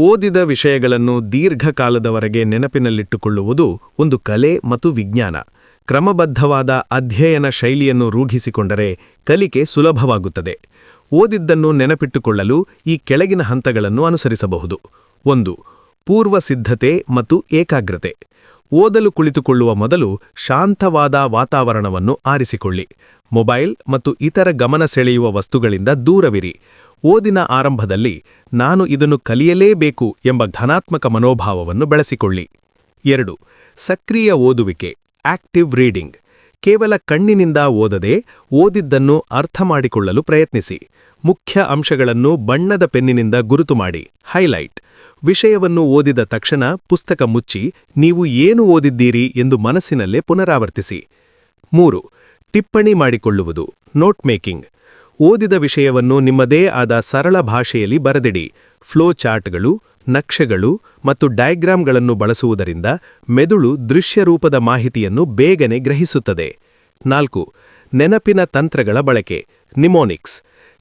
ಓದಿದ ವಿಷಯಗಳನ್ನು ದೀರ್ಘಕಾಲದವರೆಗೆ ನೆನಪಿನಲ್ಲಿಟ್ಟುಕೊಳ್ಳುವುದು ಒಂದು ಕಲೆ ಮತ್ತು ವಿಜ್ಞಾನ. ಕ್ರಮಬದ್ಧವಾದ ಅಧ್ಯಯನ ಶೈಲಿಯನ್ನು ರೂಢಿಸಿಕೊಂಡರೆ ಕಲಿಕೆ ಸುಲಭವಾಗುತ್ತದೆ. ಓದಿದ್ದನ್ನು ನೆನಪಿಟ್ಟುಕೊಳ್ಳಲು ಈ ಕೆಳಗಿನ ಹಂತಗಳನ್ನು ಅನುಸರಿಸಬಹುದು. ಒಂದು ಪೂರ್ವ ಸಿದ್ಧತೆ ಮತ್ತು ಏಕಾಗ್ರತೆ. ಓದಲು ಕುಳಿತುಕೊಳ್ಳುವ ಮೊದಲು ಶಾಂತವಾದ ವಾತಾವರಣವನ್ನು ಆರಿಸಿಕೊಳ್ಳಿ. ಮೊಬೈಲ್ ಮತ್ತು ಇತರ ಗಮನ ಸೆಳೆಯುವ ವಸ್ತುಗಳಿಂದ ದೂರವಿರಿ. ಓದಿನ ಆರಂಭದಲ್ಲಿ ನಾನು ಇದನ್ನು ಕಲಿಯಲೇಬೇಕು ಎಂಬ ಧನಾತ್ಮಕ ಮನೋಭಾವವನ್ನು ಬೆಳೆಸಿಕೊಳ್ಳಿ. ಎರಡು, ಸಕ್ರಿಯ ಓದುವಿಕೆ, ಆಕ್ಟಿವ್ ರೀಡಿಂಗ್. ಕೇವಲ ಕಣ್ಣಿನಿಂದ ಓದದೆ ಓದಿದ್ದನ್ನು ಅರ್ಥ ಮಾಡಿಕೊಳ್ಳಲು ಪ್ರಯತ್ನಿಸಿ. ಮುಖ್ಯ ಅಂಶಗಳನ್ನು ಬಣ್ಣದ ಪೆನ್ನಿನಿಂದ ಗುರುತು ಮಾಡಿ. ಹೈಲೈಟ್. ವಿಷಯವನ್ನು ಓದಿದ ತಕ್ಷಣ ಪುಸ್ತಕ ಮುಚ್ಚಿ, ನೀವು ಏನು ಓದಿದ್ದೀರಿ ಎಂದು ಮನಸ್ಸಿನಲ್ಲೇ ಪುನರಾವರ್ತಿಸಿ. ಮೂರು, ಟಿಪ್ಪಣಿ ಮಾಡಿಕೊಳ್ಳುವುದು, ನೋಟ್ ಮೇಕಿಂಗ್. ಓದಿದ ವಿಷಯವನ್ನು ನಿಮ್ಮದೇ ಆದ ಸರಳ ಭಾಷೆಯಲ್ಲಿ ಬರೆದಿಡಿ. ಫ್ಲೋ ಚಾರ್ಟ್ಗಳು, ನಕ್ಷೆಗಳು ಮತ್ತು ಡಯಾಗ್ರಾಮ್ಗಳನ್ನು ಬಳಸುವುದರಿಂದ ಮೆದುಳು ದೃಶ್ಯರೂಪದ ಮಾಹಿತಿಯನ್ನು ಬೇಗನೆ ಗ್ರಹಿಸುತ್ತದೆ. ನಾಲ್ಕು, ನೆನಪಿನ ತಂತ್ರಗಳ ಬಳಕೆ, ನಿಮೋನಿಕ್ಸ್.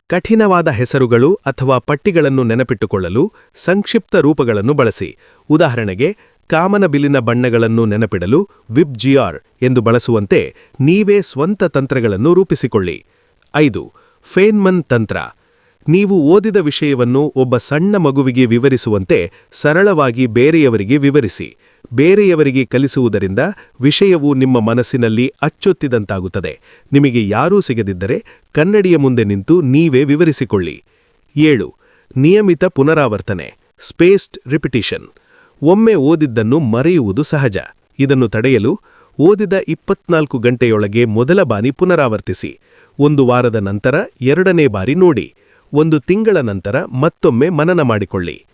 ಕಠಿಣವಾದ ಹೆಸರುಗಳು ಅಥವಾ ಪಟ್ಟಿಗಳನ್ನು ನೆನಪಿಟ್ಟುಕೊಳ್ಳಲು ಸಂಕ್ಷಿಪ್ತ ರೂಪಗಳನ್ನು ಬಳಸಿ. ಉದಾಹರಣೆಗೆ ಕಾಮನಬಿಲ್ಲಿನ ಬಣ್ಣಗಳನ್ನು ನೆನಪಿಡಲು ವಿಬ್ಜಿಯಾರ್ ಎಂದು ಬಳಸುವಂತೆ ನೀವೇ ಸ್ವಂತ ತಂತ್ರಗಳನ್ನು ರೂಪಿಸಿಕೊಳ್ಳಿ. ಐದು ಫೇನ್ಮನ್ ತಂತ್ರ. ನೀವು ಓದಿದ ವಿಷಯವನ್ನು ಒಬ್ಬ ಸಣ್ಣ ಮಗುವಿಗೆ ವಿವರಿಸುವಂತೆ ಸರಳವಾಗಿ ಬೇರೆಯವರಿಗೆ ವಿವರಿಸಿ. ಬೇರೆಯವರಿಗೆ ಕಲಿಸುವುದರಿಂದ ವಿಷಯವು ನಿಮ್ಮ ಮನಸ್ಸಿನಲ್ಲಿ ಅಚ್ಚೊತ್ತಿದಂತಾಗುತ್ತದೆ. ನಿಮಗೆ ಯಾರೂ ಸಿಗದಿದ್ದರೆ ಕನ್ನಡಿಯ ಮುಂದೆ ನಿಂತು ನೀವೇ ವಿವರಿಸಿಕೊಳ್ಳಿ. ಏಳು. ನಿಯಮಿತ ಪುನರಾವರ್ತನೆ. Spaced repetition. ಒಮ್ಮೆ ಓದಿದ್ದನ್ನು ಮರೆಯುವುದು ಸಹಜ. ಇದನ್ನು ತಡೆಯಲು ಓದಿದ ಇಪ್ಪತ್ನಾಲ್ಕು ಗಂಟೆಯೊಳಗೆ ಮೊದಲ ಬಾರಿ ಪುನರಾವರ್ತಿಸಿ. ಒಂದು ವಾರದ ನಂತರ ಎರಡನೇ ಬಾರಿ ನೋಡಿ. ಒಂದು ತಿಂಗಳ ನಂತರ ಮತ್ತೊಮ್ಮೆ ಮನನ ಮಾಡಿಕೊಳ್ಳಿ.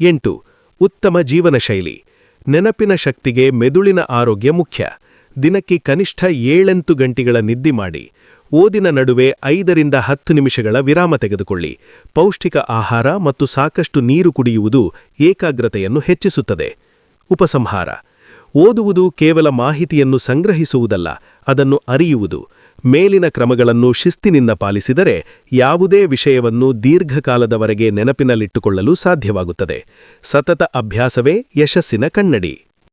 ಎಂಟು. ಉತ್ತಮ ಜೀವನ ಶೈಲಿ ನೆನಪಿನ ಶಕ್ತಿಗೆ ಮೆದುಳಿನ ಆರೋಗ್ಯ ಮುಖ್ಯ. ದಿನಕ್ಕೆ ಕನಿಷ್ಠ ಏಳೆಂಟು ಗಂಟೆಗಳ ನಿದ್ದೆ ಮಾಡಿ. ಓದಿನ ನಡುವೆ ಐದರಿಂದ ಹತ್ತು ನಿಮಿಷಗಳ ವಿರಾಮ ತೆಗೆದುಕೊಳ್ಳಿ. ಪೌಷ್ಟಿಕ ಆಹಾರ ಮತ್ತು ಸಾಕಷ್ಟು ನೀರು ಕುಡಿಯುವುದು ಏಕಾಗ್ರತೆಯನ್ನು ಹೆಚ್ಚಿಸುತ್ತದೆ. ಉಪಸಂಹಾರ. ಓದುವುದು ಕೇವಲ ಮಾಹಿತಿಯನ್ನು ಸಂಗ್ರಹಿಸುವುದಲ್ಲ, ಅದನ್ನು ಅರಿಯುವುದು. ಮೇಲಿನ ಕ್ರಮಗಳನ್ನು ಶಿಸ್ತಿನಿಂದ ಪಾಲಿಸಿದರೆ ಯಾವುದೇ ವಿಷಯವನ್ನು ದೀರ್ಘಕಾಲದವರೆಗೆ ನೆನಪಿನಲ್ಲಿಟ್ಟುಕೊಳ್ಳಲು ಸಾಧ್ಯವಾಗುತ್ತದೆ. ಸತತ ಅಭ್ಯಾಸವೇ ಯಶಸ್ಸಿನ ಕನ್ನಡಿ.